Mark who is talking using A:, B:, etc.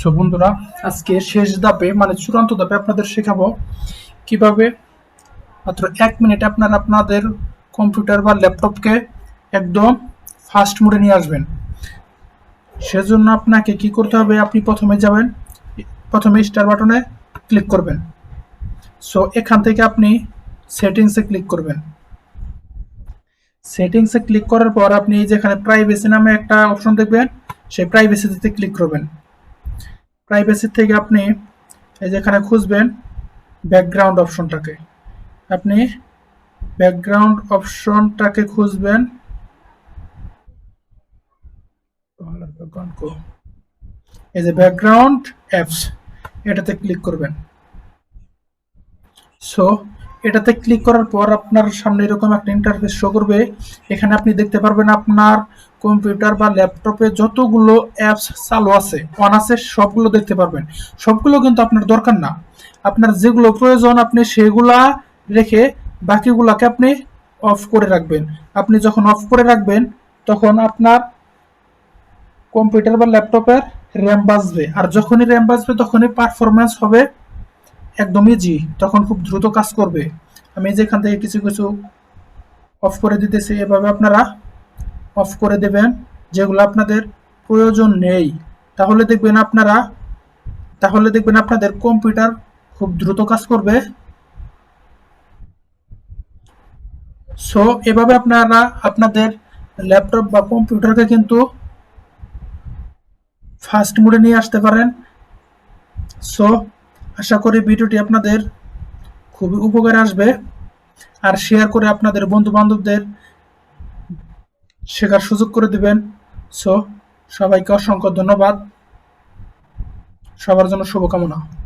A: So বন্ধুরা, আজকে শেষ ধাপে মানে চূড়ান্ত ধাপে আপনাদের শেখাবো কীভাবে মাত্র এক মিনিট আপনারা আপনাদের কম্পিউটার বা ল্যাপটপকে একদম ফাস্ট মোডে নিয়ে আসবেন। সেজন্য আপনাকে কি করতে হবে, আপনি প্রথমে যাবেন, প্রথমে স্টার বাটনে ক্লিক করবেন। সো এখান থেকে আপনি সেটিংসে ক্লিক করবেন। সেটিংসে ক্লিক করার পর আপনি যেখানে প্রাইভেসি নামে একটা অপশন দেখবেন, সেই প্রাইভেসিতে ক্লিক করবেন। প্রাইভেসি থেকে আপনি এই যেখানে খুঁজবেন ব্যাকগ্রাউন্ড অপশনটাকে আপনি ব্যাকগ্রাউন্ড অপশনটাকে খুঁজবেন। এই যে ব্যাকগ্রাউন্ড অ্যাপস এটাতে ক্লিক করবেন। সো এটাতে ক্লিক করার পর আপনার সামনে এরকম একটা ইন্টারফেস শো করবে। এখানে আপনি দেখতে পারবেন আপনার কম্পিউটার বা ল্যাপটপে যতগুলো অ্যাপস চালু আছে অন আছে, সবগুলো দেখতে পারবেন। সবগুলো কিন্তু আপনার দরকার না। আপনার যেগুলো প্রয়োজন আপনি সেগুলা রেখে বাকিগুলাকে আপনি অফ করে রাখবেন। আপনি যখন অফ করে রাখবেন, তখন আপনার কম্পিউটার বা ল্যাপটপের র্যাম বাঁচবে আর যখনই র্যাম বাঁচবে তখনই পারফরমেন্স হবে একদমই জি তখন খুব দ্রুত কাজ করবে। আমি যেখান থেকে কিছু কিছু অফ করে দিতেছি। এভাবে আপনারা অফ করে দেবেন, যেগুলো আপনাদের প্রয়োজন নেই। তাহলে দেখবেন আপনারা, তাহলে দেখবেন আপনাদের কম্পিউটার খুব দ্রুত কাজ করবে। সো এভাবে আপনারা আপনাদের ল্যাপটপ বা কম্পিউটারকে কিন্তু ফাস্ট মোডে নিয়ে আসতে পারেন। সো আশা করি ভিডিওটি আপনাদের খুবই উপকার আসবে। আর শেয়ার করে আপনাদের বন্ধু বান্ধবদের শেখার সুযোগ করে দিবেন। সো সবাইকে অসংখ্য ধন্যবাদ। সবার জন্য শুভকামনা।